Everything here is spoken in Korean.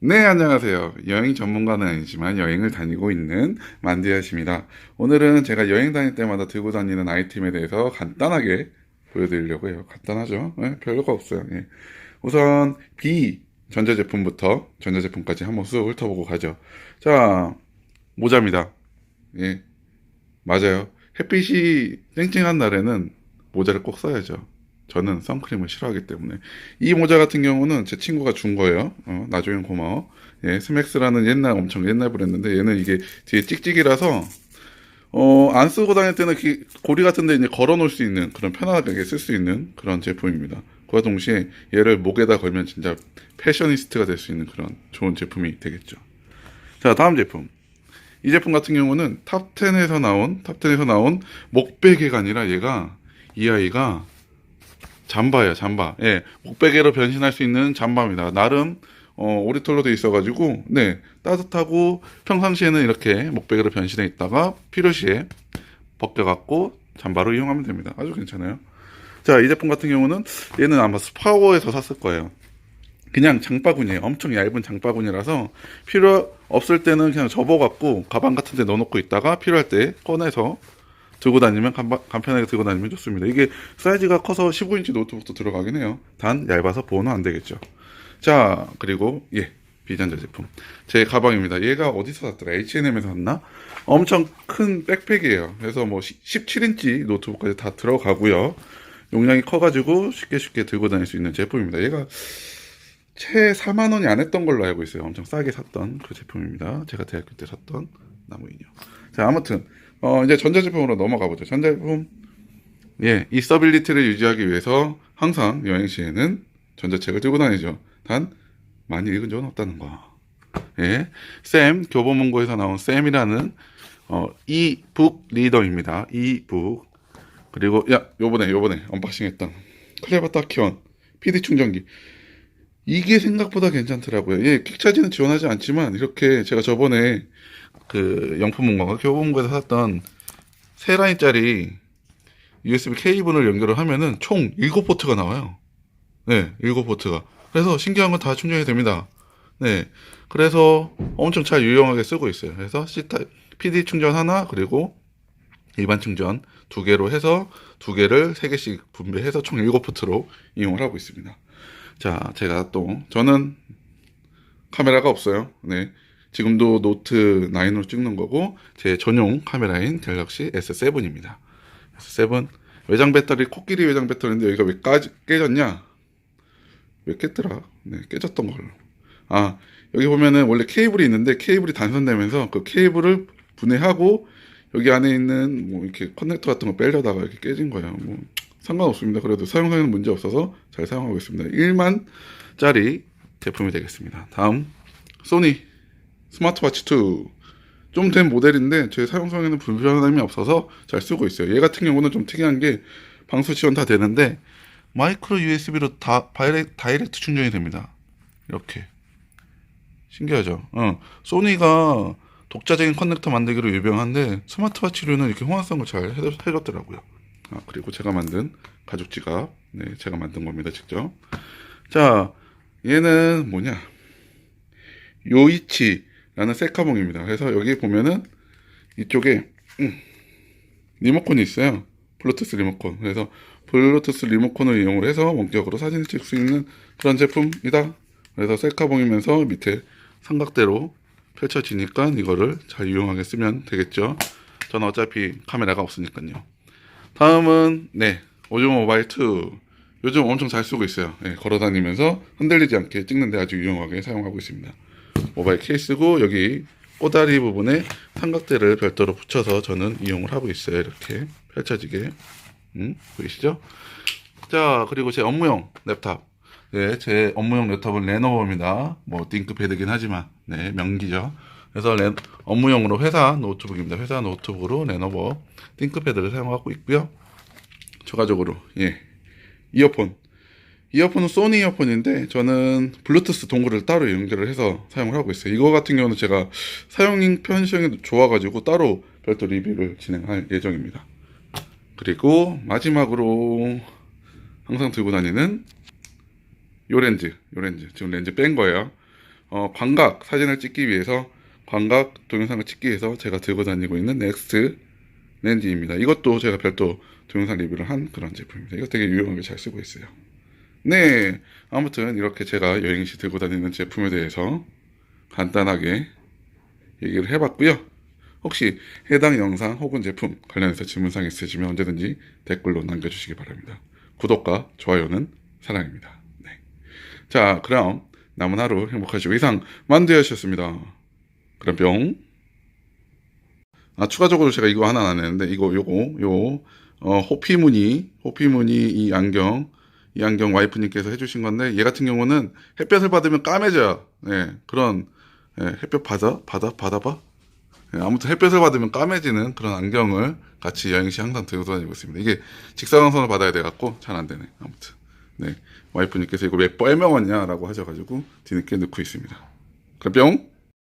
네, 안녕하세요. 여행 전문가는 아니지만 여행을 다니고 있는 만디아십니다. 오늘은 제가 여행 다닐 때마다 들고 다니는 아이템에 대해서 간단하게 보여드리려고 해요. 간단하죠? 네, 별거 없어요. 예. 우선 B 전자제품부터 전자제품까지 한번 쑥 훑어보고 가죠. 자, 모자입니다. 예, 맞아요. 햇빛이 쨍쨍한 날에는 모자를 꼭 써야죠. 저는 선크림을 싫어하기 때문에 이 모자 같은 경우는 제 친구가 준 거예요. 어, 나중엔 고마워. 예, 스맥스라는 옛날 엄청 옛날 브랜드인데 얘는 이게 뒤에 찍찍이라서 어, 안 쓰고 다닐 때는 기- 고리 같은 데 이제 걸어 놓을 수 있는 그런 편하게 쓸 수 있는 그런 제품입니다. 그와 동시에 얘를 목에다 걸면 진짜 패셔니스트가 될 수 있는 그런 좋은 제품이 되겠죠. 자, 다음 제품. 이 제품 같은 경우는 탑10에서 나온 탑10에서 나온 목베개가 아니라 얘가 이 아이가 잠바예요, 잠바. 예, 목베개로 변신할 수 있는 잠바입니다. 나름 어, 오리털로 돼 있어가지고 네 따뜻하고 평상시에는 이렇게 목베개로 변신해 있다가 필요시에 벗겨갖고 잠바로 이용하면 됩니다. 아주 괜찮아요. 자, 이 제품 같은 경우는 얘는 아마 스파워에서 샀을 거예요. 그냥 장바구니에요. 엄청 얇은 장바구니라서 필요 없을 때는 그냥 접어갖고 가방 같은 데 넣어놓고 있다가 필요할 때 꺼내서 들고 다니면 간편하게 들고 다니면 좋습니다. 이게 사이즈가 커서 15인치 노트북도 들어가긴 해요. 단 얇아서 보호는 안 되겠죠. 자, 그리고 예, 비전자 제품. 제 가방입니다. 얘가 어디서 샀더라? H&M에서 샀나? 엄청 큰 백팩이에요. 그래서 뭐 17인치 노트북까지 다 들어가고요. 용량이 커가지고 쉽게 쉽게 들고 다닐 수 있는 제품입니다. 얘가 채 4만 원이 안 했던 걸로 알고 있어요. 엄청 싸게 샀던 그 제품입니다. 제가 대학교 때 샀던 나무 인형. 자, 아무튼 어, 이제 전자제품으로 넘어가 보죠. 전자제품 예, 이 스터빌리티를 유지하기 위해서 항상 여행 시에는 전자책을 들고 다니죠. 단 많이 읽은 적은 없다는 거. 예, 쌤 교보문고에서 나온 쌤이라는 어, 이북 리더입니다. 이북 그리고 야 요번에 요번에 언박싱했던 클레버 타키온 PD 충전기 이게 생각보다 괜찮더라고요. 예, 퀵차지는 지원하지 않지만 이렇게 제가 저번에 그 영품문고가 교보문고에서 샀던 세 라인짜리 USB 케이블을 연결을 하면은 총 7포트가 나와요. 네, 7포트가. 그래서 신기한 건 다 충전이 됩니다. 네. 그래서 엄청 잘 유용하게 쓰고 있어요. 그래서 C 타입 PD 충전 하나 그리고 일반 충전 두 개로 해서 두 개를 세 개씩 분배해서 총 7포트로 이용을 하고 있습니다. 자, 제가 또 저는 카메라가 없어요. 네. 지금도 노트 9으로 찍는 거고 제 전용 카메라인 갤럭시 S7입니다. S7 외장 배터리 코끼리 외장 배터리인데 여기가 왜 까지, 깨졌냐? 왜 깼더라? 네, 깨졌던 걸로. 아, 여기 보면은 원래 케이블이 있는데 케이블이 단선되면서 그 케이블을 분해하고 여기 안에 있는 뭐 이렇게 커넥터 같은 거 빼려다가 이렇게 깨진 거예요. 뭐 상관없습니다. 그래도 사용하는 문제 없어서 잘 사용하고 있습니다. 1만 짜리 제품이 되겠습니다. 다음 소니 스마트워치 2. 좀 된 모델인데 제 사용성에는 불편함이 없어서 잘 쓰고 있어요. 얘 같은 경우는 좀 특이한 게 방수 지원 다 되는데 마이크로 USB로 다 다이렉, 다이렉트 충전이 됩니다. 이렇게 신기하죠. 어, 소니가 독자적인 커넥터 만들기로 유명한데 스마트워치로는 이렇게 호환성을 잘 해- 해줬더라고요. 아, 그리고 제가 만든 가죽 지갑, 네, 제가 만든 겁니다, 직접. 자, 얘는 뭐냐? 요이치라는 셀카봉입니다. 그래서 여기 보면은 이쪽에 음, 리모컨이 있어요. 블루투스 리모컨. 그래서 블루투스 리모컨을 이용을 해서 원격으로 사진을 찍을 수 있는 그런 제품이다. 그래서 셀카봉이면서 밑에 삼각대로 펼쳐지니까 이거를 잘 유용하게 쓰면 되겠죠. 저는 어차피 카메라가 없으니까요. 다음은 네 오즈모 모바일 2 요즘 엄청 잘 쓰고 있어요. 예, 걸어다니면서 흔들리지 않게 찍는데 아주 유용하게 사용하고 있습니다. 모바일 케이스고 여기 꼬다리 부분에 삼각대를 별도로 붙여서 저는 이용을 하고 있어요. 이렇게 펼쳐지게 음, 보이시죠? 자 그리고 제 업무용 랩탑 네, 제 업무용 랩탑은 레노버입니다. 뭐 띵크패드긴 하지만 네 명기죠. 그래서 레- 업무용으로 회사 노트북입니다. 회사 노트북으로 레노버 띵크패드를 사용하고 있고요. 추가적으로 예 이어폰 이어폰은 소니 이어폰인데 저는 블루투스 동굴을 따로 연결을 해서 사용을 하고 있어요. 이거 같은 경우는 제가 사용 편의성이 좋아가지고 따로 별도 리뷰를 진행할 예정입니다. 그리고 마지막으로 항상 들고 다니는 요 렌즈, 요 렌즈. 지금 렌즈 뺀 거예요. 어, 광각 사진을 찍기 위해서 광각 동영상을 찍기 위해서 제가 들고 다니고 있는 넥스트 렌즈입니다. 이것도 제가 별도 동영상 리뷰를 한 그런 제품입니다. 이거 되게 유용하게 잘 쓰고 있어요. 네, 아무튼 이렇게 제가 여행 시 들고 다니는 제품에 대해서 간단하게 얘기를 해봤고요. 혹시 해당 영상 혹은 제품 관련해서 질문사항 있으시면 언제든지 댓글로 남겨주시기 바랍니다. 구독과 좋아요는 사랑입니다. 네. 자, 그럼 남은 하루 행복하시고 이상 만두였습니다. 그럼 뿅. 아, 추가적으로 제가 이거 하나 안 했는데 이거 요거 요 어, 호피무늬 호피무늬 이 안경 이 안경 와이프님께서 해주신 건데 얘 같은 경우는 햇볕을 받으면 까매져요. 네, 그런 예, 햇볕 받아 받아 받아봐. 예, 아무튼 햇볕을 받으면 까매지는 그런 안경을 같이 여행 시 항상 들고 다니고 있습니다. 이게 직사광선을 받아야 돼 갖고 잘 안 되네. 아무튼 네 와이프님께서 이거 왜 뻘명었냐라고 하셔가지고 뒤늦게 넣고 있습니다. 그럼 뿅.